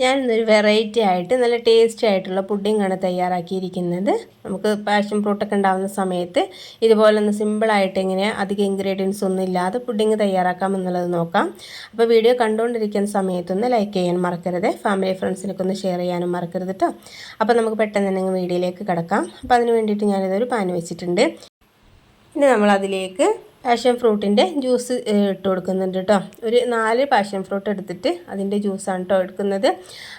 ഞാൻ ഇന്നൊരു വെറൈറ്റി ആയിട്ട് നല്ല ടേസ്റ്റി ആയിട്ടുള്ള പുഡിങ്ങാണ് തയ്യാറാക്കിയിരിക്കുന്നത്. നമുക്ക് പാഷൻ ഫ്രൂട്ടൊക്കെ ഉണ്ടാകുന്ന സമയത്ത് ഇതുപോലെ ഒന്ന് സിമ്പിളായിട്ട് ഇങ്ങനെ അധികം ഇൻഗ്രീഡിയൻസ് ഒന്നും ഇല്ലാതെ പുഡിങ് തയ്യാറാക്കാം എന്നുള്ളത് നോക്കാം. അപ്പോൾ വീഡിയോ കണ്ടുകൊണ്ടിരിക്കുന്ന സമയത്തൊന്ന് ലൈക്ക് ചെയ്യാൻ മറക്കരുത്. ഫാമിലി ഫ്രണ്ട്സിനൊക്കെ ഒന്ന് ഷെയർ ചെയ്യാനും മറക്കരുത് കേട്ടോ അപ്പോൾ നമുക്ക് പെട്ടെന്ന് തന്നെ വീഡിയോയിലേക്ക് കിടക്കാം. അപ്പോൾ അതിന് വേണ്ടിയിട്ട് ഞാനിതൊരു പാൻ വെച്ചിട്ടുണ്ട്. ഇനി നമ്മൾ അതിലേക്ക് പാഷൻ ഫ്രൂട്ടിന്റെ ജ്യൂസ് ഇട്ട് കൊടുക്കുന്നുണ്ട് കേട്ടോ ഒരു നാല് പാഷൻ ഫ്രൂട്ട് എടുത്തിട്ട് അതിന്റെ ജ്യൂസാണ് കേട്ടോ എടുക്കുന്നത്.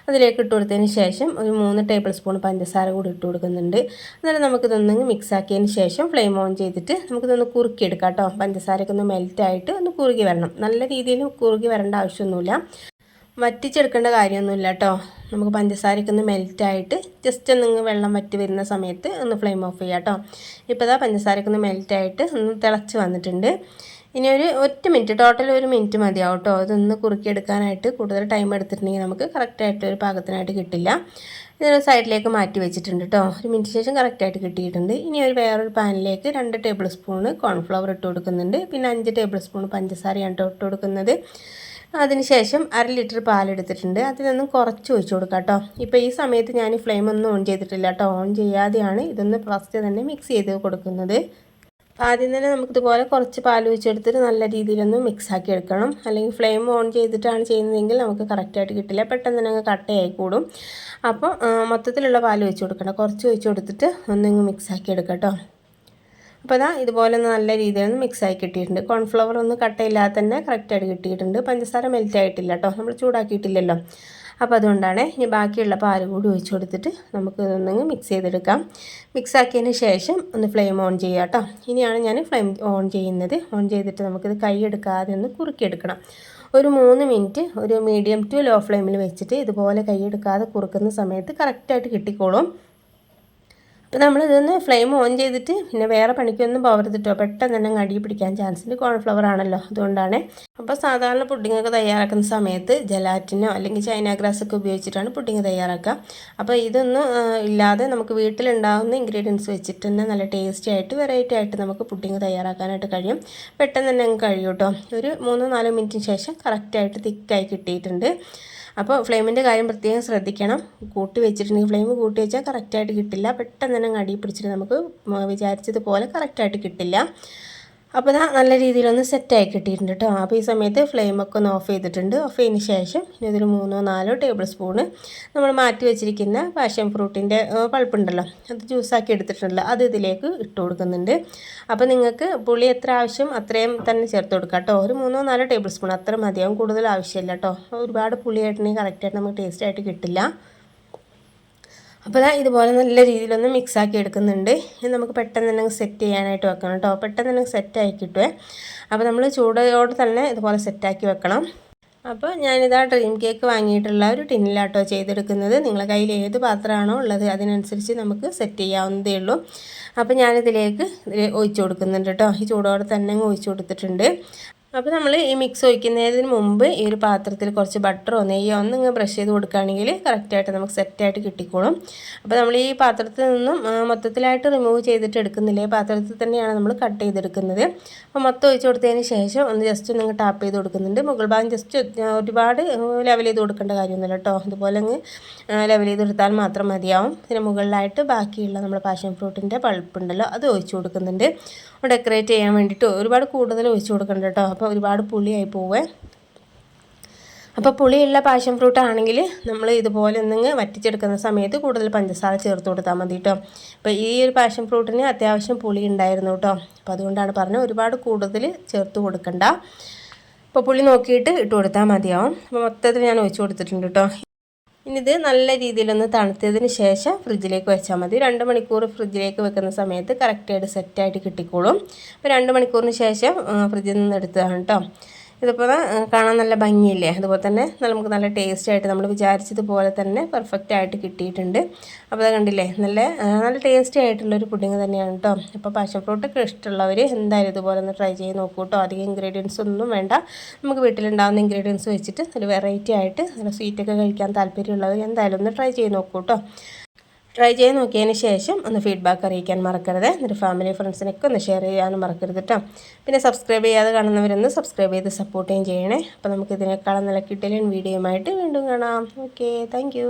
അതിലേക്ക് ഇട്ട് കൊടുത്തതിന് ശേഷം ഒരു മൂന്ന് ടേബിൾ സ്പൂൺ പഞ്ചസാര കൂടി ഇട്ട് കൊടുക്കുന്നുണ്ട്. എന്നാലും നമുക്കിതൊന്ന് മിക്സ് ആക്കിയതിന് ശേഷം ഫ്ലെയിം ഓൺ ചെയ്തിട്ട് നമുക്കിതൊന്ന് കുറുക്കിയെടുക്കാം കേട്ടോ പഞ്ചസാരയൊക്കെ ഒന്ന് മെൽറ്റായിട്ട് ഒന്ന് കുറുകി വരണം. നല്ല രീതിയിൽ കുറുകി വരേണ്ട ആവശ്യമൊന്നുമില്ല. വറ്റിച്ചെടുക്കേണ്ട കാര്യമൊന്നുമില്ല കേട്ടോ നമുക്ക് പഞ്ചസാരയ്ക്ക് ഒന്ന് മെൽറ്റായിട്ട് ജസ്റ്റ് ഒന്ന് വെള്ളം വറ്റി വരുന്ന സമയത്ത് ഒന്ന് ഫ്ലെയിം ഓഫ് ചെയ്യാം കേട്ടോ ഇപ്പോൾ ഇതാ പഞ്ചസാരയ്ക്ക് ഒന്ന് മെൽറ്റായിട്ട് ഒന്ന് തിളച്ച് വന്നിട്ടുണ്ട്. ഇനി ഒരു ഒറ്റ മിനിറ്റ് ടോട്ടൽ ഒരു മിനിറ്റ് മതിയാവും കേട്ടോ അതൊന്ന് കുറുക്കിയെടുക്കാനായിട്ട് കൂടുതൽ ടൈം എടുത്തിട്ടുണ്ടെങ്കിൽ നമുക്ക് കറക്റ്റായിട്ട് ഒരു പാകത്തിനായിട്ട് കിട്ടില്ല. ഇതൊരു സൈഡിലേക്ക് മാറ്റി വെച്ചിട്ടുണ്ട് കേട്ടോ ഒരു മിനിറ്റ് ശേഷം കറക്റ്റായിട്ട് കിട്ടിയിട്ടുണ്ട്. ഇനി ഒരു വേറൊരു പാനിലേക്ക് രണ്ട് ടേബിൾ സ്പൂണ് കോൺഫ്ലവർ ഇട്ട് കൊടുക്കുന്നുണ്ട്. പിന്നെ അഞ്ച് ടേബിൾ സ്പൂൺ പഞ്ചസാരയാണ് ഇട്ട് കൊടുക്കുന്നത്. അതിനുശേഷം അര ലിറ്റർ പാലെടുത്തിട്ടുണ്ട്. അതിനൊന്നും കുറച്ച് ഒഴിച്ചു കൊടുക്കാം കേട്ടോ. ഇപ്പോൾ ഈ സമയത്ത് ഞാൻ ഫ്ലെയിം ഒന്നും ഓൺ ചെയ്തിട്ടില്ല കേട്ടോ. ഓൺ ചെയ്യാതെയാണ് ഇതൊന്ന് ഫസ്റ്റ് തന്നെ മിക്സ് ചെയ്ത് കൊടുക്കുന്നത്. ആദ്യം തന്നെ നമുക്കിതുപോലെ കുറച്ച് പാൽ ഒഴിച്ചെടുത്തിട്ട് നല്ല രീതിയിലൊന്ന് മിക്സ് ആക്കി എടുക്കണം. അല്ലെങ്കിൽ ഫ്ലെയിം ഓൺ ചെയ്തിട്ടാണ് ചെയ്യുന്നതെങ്കിൽ നമുക്ക് കറക്റ്റായിട്ട് കിട്ടില്ല. പെട്ടെന്ന് തന്നെ അങ്ങ് കട്ടയായി കൂടും. അപ്പോൾ മൊത്തത്തിലുള്ള പാൽ ഒഴിച്ച് കൊടുക്കണം കുറച്ച് ഒഴിച്ച് കൊടുത്തിട്ട് ഒന്നിങ്ങ് മിക്സ് ആക്കി എടുക്കാം കേട്ടോ. അപ്പോൾ അതാ ഇതുപോലെ നല്ല രീതിയിൽ ഒന്ന് മിക്സ് ആയി കിട്ടിയിട്ടുണ്ട്. കോൺഫ്ലവർ ഒന്നും കട്ടയില്ലാതെ തന്നെ കറക്റ്റായിട്ട് കിട്ടിയിട്ടുണ്ട്. പഞ്ചസാര മെൽറ്റ് ആയിട്ടില്ല കേട്ടോ നമ്മൾ ചൂടാക്കിയിട്ടില്ലല്ലോ. അപ്പോൾ അതുകൊണ്ടാണ് ഇനി ബാക്കിയുള്ള പാൽ കൂടി ഒഴിച്ചു കൊടുത്തിട്ട് നമുക്ക് ഇതൊന്നും മിക്സ് ചെയ്തെടുക്കാം. മിക്സ് ആക്കിയതിന് ശേഷം ഒന്ന് ഫ്ലെയിം ഓൺ ചെയ്യുക കേട്ടോ ഇനിയാണ് ഞാൻ ഫ്ലെയിം ഓൺ ചെയ്യുന്നത്. ഓൺ ചെയ്തിട്ട് നമുക്കിത് കൈ എടുക്കാതെ ഒന്ന് കുറുക്കിയെടുക്കണം. ഒരു മൂന്ന് മിനിറ്റ് ഒരു മീഡിയം ടു ലോ ഫ്ലെയിമിൽ വെച്ചിട്ട് ഇതുപോലെ കൈ എടുക്കാതെ കുറുക്കുന്ന സമയത്ത് കറക്റ്റായിട്ട് കിട്ടിക്കോളും. അപ്പോൾ നമ്മളിതൊന്ന് ഫ്ലെയിം ഓൺ ചെയ്തിട്ട് പിന്നെ വേറെ പണിക്കൊന്നും പോകരുത് കേട്ടോ പെട്ടെന്ന് തന്നെ അടി പിടിക്കാൻ ചാൻസ് ഉണ്ട് കോൺഫ്ലവർ ആണല്ലോ അതുകൊണ്ടാണ്. അപ്പോൾ സാധാരണ പുഡിങ്ങൊക്കെ തയ്യാറാക്കുന്ന സമയത്ത് ജലാറ്റിനോ അല്ലെങ്കിൽ ചൈന ഗ്രാസ് ഒക്കെ ഉപയോഗിച്ചിട്ടാണ് പുഡിങ് തയ്യാറാക്കുക. അപ്പോൾ ഇതൊന്നും ഇല്ലാതെ നമുക്ക് വീട്ടിലുണ്ടാകുന്ന ഇൻഗ്രീഡിയൻസ് വെച്ചിട്ട് തന്നെ നല്ല ടേസ്റ്റി ആയിട്ട് വെറൈറ്റി ആയിട്ട് നമുക്ക് പുഡിങ് തയ്യാറാക്കാനായിട്ട് കഴിയും. പെട്ടെന്ന് തന്നെ കഴിയും കേട്ടോ ഒരു മൂന്നോ നാലോ മിനിറ്റിന് ശേഷം കറക്റ്റായിട്ട് തിക്കായി കിട്ടിയിട്ടുണ്ട്. അപ്പോൾ ഫ്ലെയിമിന്റെ കാര്യം പ്രത്യേകം ശ്രദ്ധിക്കണം. കൂട്ടി വെച്ചിട്ടുണ്ടെങ്കിൽ ഫ്ലെയിം കൂട്ടി വെച്ചാൽ കറക്റ്റായിട്ട് കിട്ടില്ല. പെട്ടെന്ന് തന്നെ അടി പിടിച്ചിട്ട് നമുക്ക് വിചാരിച്ചതുപോലെ കറക്റ്റായിട്ട് കിട്ടില്ല. അപ്പോൾ ഇതാ നല്ല രീതിയിലൊന്ന് സെറ്റായി കിട്ടിയിട്ടുണ്ട് കേട്ടോ അപ്പോൾ ഈ സമയത്ത് ഫ്ലെയിമൊക്കെ ഒന്ന് ഓഫ് ചെയ്തിട്ടുണ്ട്. ഓഫ് ചെയ്തതിന് ശേഷം ഇനി മൂന്നോ നാലോ ടേബിൾ സ്പൂണ് നമ്മൾ മാറ്റി വെച്ചിരിക്കുന്ന പാഷൻ ഫ്രൂട്ടിന്റെ പൾപ്പുണ്ടല്ലോ. അത് ജ്യൂസാക്കി എടുത്തിട്ടുണ്ടല്ലോ. അത് ഇതിലേക്ക് ഇട്ട് കൊടുക്കുന്നുണ്ട്. അപ്പോൾ നിങ്ങൾക്ക് പുളി എത്ര ആവശ്യം അത്രയും തന്നെ ചേർത്ത് കൊടുക്കാം കേട്ടോ ഒരു മൂന്നോ നാലോ ടേബിൾ സ്പൂൺ അത്ര മതിയാവും കൂടുതൽ ആവശ്യമില്ല കേട്ടോ ഒരുപാട് പുളിയായിട്ടുണ്ടെങ്കിൽ കറക്റ്റായിട്ട് നമുക്ക് ടേസ്റ്റായിട്ട് കിട്ടില്ല. അപ്പോൾ ഇതുപോലെ നല്ല രീതിയിലൊന്ന് മിക്സാക്കി എടുക്കുന്നുണ്ട്. ഇത് നമുക്ക് പെട്ടെന്ന് തന്നെ സെറ്റ് ചെയ്യാനായിട്ട് വെക്കണം കേട്ടോ പെട്ടെന്ന് തന്നെ സെറ്റായി കിട്ടുവേ. അപ്പോൾ നമ്മൾ ചൂടോടെ തന്നെ ഇതുപോലെ സെറ്റാക്കി വെക്കണം. അപ്പോൾ ഞാനിതാ ഡ്രീം കേക്ക് വാങ്ങിയിട്ടുള്ള ഒരു ടിന്നിലാട്ടോ ചെയ്തെടുക്കുന്നത്. നിങ്ങളുടെ കയ്യിൽ ഏത് പാത്രമാണോ ഉള്ളത് അതിനനുസരിച്ച് നമുക്ക് സെറ്റ് ചെയ്യാവുന്നതേ ഉള്ളൂ. അപ്പോൾ ഞാനിതിലേക്ക് ഒഴിച്ചു കൊടുക്കുന്നുണ്ട് കേട്ടോ ഈ ചൂടോടെ തന്നെ ഒഴിച്ചു കൊടുത്തിട്ടുണ്ട്. അപ്പോൾ നമ്മൾ ഈ മിക്സ് ഒഴിക്കുന്നതിന് മുമ്പ് ഈ ഒരു പാത്രത്തിൽ കുറച്ച് ബട്ടറോ നെയ്യോ ഒന്ന് ഇങ്ങനെ ബ്രഷ് ചെയ്ത് കൊടുക്കുകയാണെങ്കിൽ കറക്റ്റായിട്ട് നമുക്ക് സെറ്റായിട്ട് കിട്ടിക്കോളും. അപ്പോൾ നമ്മൾ ഈ പാത്രത്തിൽ നിന്നും മൊത്തത്തിലായിട്ട് റിമൂവ് ചെയ്തിട്ട് എടുക്കുന്നില്ല. പാത്രത്തിൽ തന്നെയാണ് നമ്മൾ കട്ട് ചെയ്തെടുക്കുന്നത്. അപ്പോൾ മൊത്തം ഒഴിച്ച് കൊടുത്തതിന് ശേഷം ഒന്ന് ജസ്റ്റ് ഒന്ന് ടാപ്പ് ചെയ്ത് കൊടുക്കുന്നുണ്ട്. മുകൾ ഭാഗം ജസ്റ്റ് ഒരുപാട് ലെവൽ ചെയ്ത് കൊടുക്കേണ്ട കാര്യമൊന്നുമില്ല കേട്ടോ അതുപോലെ അങ്ങ് ലെവൽ ചെയ്ത് കൊടുത്താൽ മാത്രം മതിയാവും. പിന്നെ മുകളിലായിട്ട് ബാക്കിയുള്ള നമ്മൾ പാഷൻ ഫ്രൂട്ടിന്റെ പൾപ്പുണ്ടല്ലോ അത് ഒഴിച്ച് കൊടുക്കുന്നുണ്ട്. ഡെക്കറേറ്റ് ചെയ്യാൻ വേണ്ടിയിട്ട് ഒരുപാട് കൂടുതൽ ഒഴിച്ച് കൊടുക്കണ്ട കേട്ടോ അപ്പോൾ ഒരുപാട് പുളിയായി പോവേ. അപ്പോൾ പുളിയുള്ള പാഷൻ ഫ്രൂട്ട് ആണെങ്കിൽ നമ്മൾ ഇതുപോലെ ഒന്നിങ്ങ് വറ്റിച്ചെടുക്കുന്ന സമയത്ത് കൂടുതൽ പഞ്ചസാര ചേർത്ത് കൊടുത്താൽ മതി കേട്ടോ അപ്പോൾ ഈ ഒരു പാഷൻ ഫ്രൂട്ടിന് അത്യാവശ്യം പുളി ഉണ്ടായിരുന്നു കേട്ടോ അപ്പോൾ അതുകൊണ്ടാണ് പറഞ്ഞത് ഒരുപാട് കൂടുതൽ ചേർത്ത് കൊടുക്കണ്ട. അപ്പോൾ പുളി നോക്കിയിട്ട് ഇട്ട് കൊടുത്താൽ മതിയാവും. അപ്പോൾ മൊത്തത്തിൽ ഞാൻ ഒഴിച്ചു കൊടുത്തിട്ടുണ്ട് കേട്ടോ ഇനി ഇത് നല്ല രീതിയിലൊന്ന് തണുത്തതിന് ശേഷം ഫ്രിഡ്ജിലേക്ക് വെച്ചാൽ മതി. രണ്ട് മണിക്കൂർ ഫ്രിഡ്ജിലേക്ക് വെക്കുന്ന സമയത്ത് കറക്റ്റായിട്ട് സെറ്റായിട്ട് കിട്ടിക്കോളും. അപ്പോൾ രണ്ട് മണിക്കൂറിന് ശേഷം ഫ്രിഡ്ജിൽ നിന്ന് എടുത്തതാണ് കേട്ടോ ഇതിപ്പോൾ കാണാൻ നല്ല ഭംഗിയില്ലേ? അതുപോലെ തന്നെ നമുക്ക് നല്ല ടേസ്റ്റ് ആയിട്ട് നമ്മൾ വിചാരിച്ചതുപോലെ തന്നെ പെർഫെക്റ്റ് ആയിട്ട് കിട്ടിയിട്ടുണ്ട്. അപ്പോൾ അത് കണ്ടില്ലേ നല്ല നല്ല ടേസ്റ്റി ആയിട്ടുള്ളൊരു പുഡിങ് തന്നെയാണ് കേട്ടോ അപ്പോൾ പാഷൻ ഫ്രൂട്ടൊക്കെ ഇഷ്ടമുള്ളവർ എന്തായാലും ഇതുപോലെ ഒന്ന് ട്രൈ ചെയ്ത് നോക്കൂ കേട്ടോ അധികം ഇൻഗ്രീഡിയൻസ് ഒന്നും വേണ്ട. നമുക്ക് വീട്ടിലുണ്ടാകുന്ന ഇൻഗ്രീഡിയൻസ് വെച്ചിട്ട് നല്ല വെറൈറ്റി ആയിട്ട് നല്ല സ്വീറ്റൊക്കെ കഴിക്കാൻ താല്പര്യമുള്ളവർ എന്തായാലും ഒന്ന് ട്രൈ ചെയ്ത് നോക്കൂ കേട്ടോ ട്രൈ ചെയ്ത് നോക്കിയതിന് ശേഷം ഒന്ന് ഫീഡ്ബാക്ക് അറിയിക്കാൻ മറക്കരുത്. എന്നിട്ട് ഫാമിലി ഫ്രണ്ട്സിനൊക്കെ ഒന്ന് ഷെയർ ചെയ്യാനും മറക്കരുത് കേട്ടോ പിന്നെ സബ്സ്ക്രൈബ് ചെയ്യാതെ കാണുന്നവരൊന്ന് സബ്സ്ക്രൈബ് ചെയ്ത് സപ്പോർട്ടും ചെയ്യണേ. അപ്പോൾ നമുക്ക് ഇതിനേക്കാളും നല്ല കിട്ടലും വീഡിയോയുമായിട്ട് വീണ്ടും കാണാം. Okay thank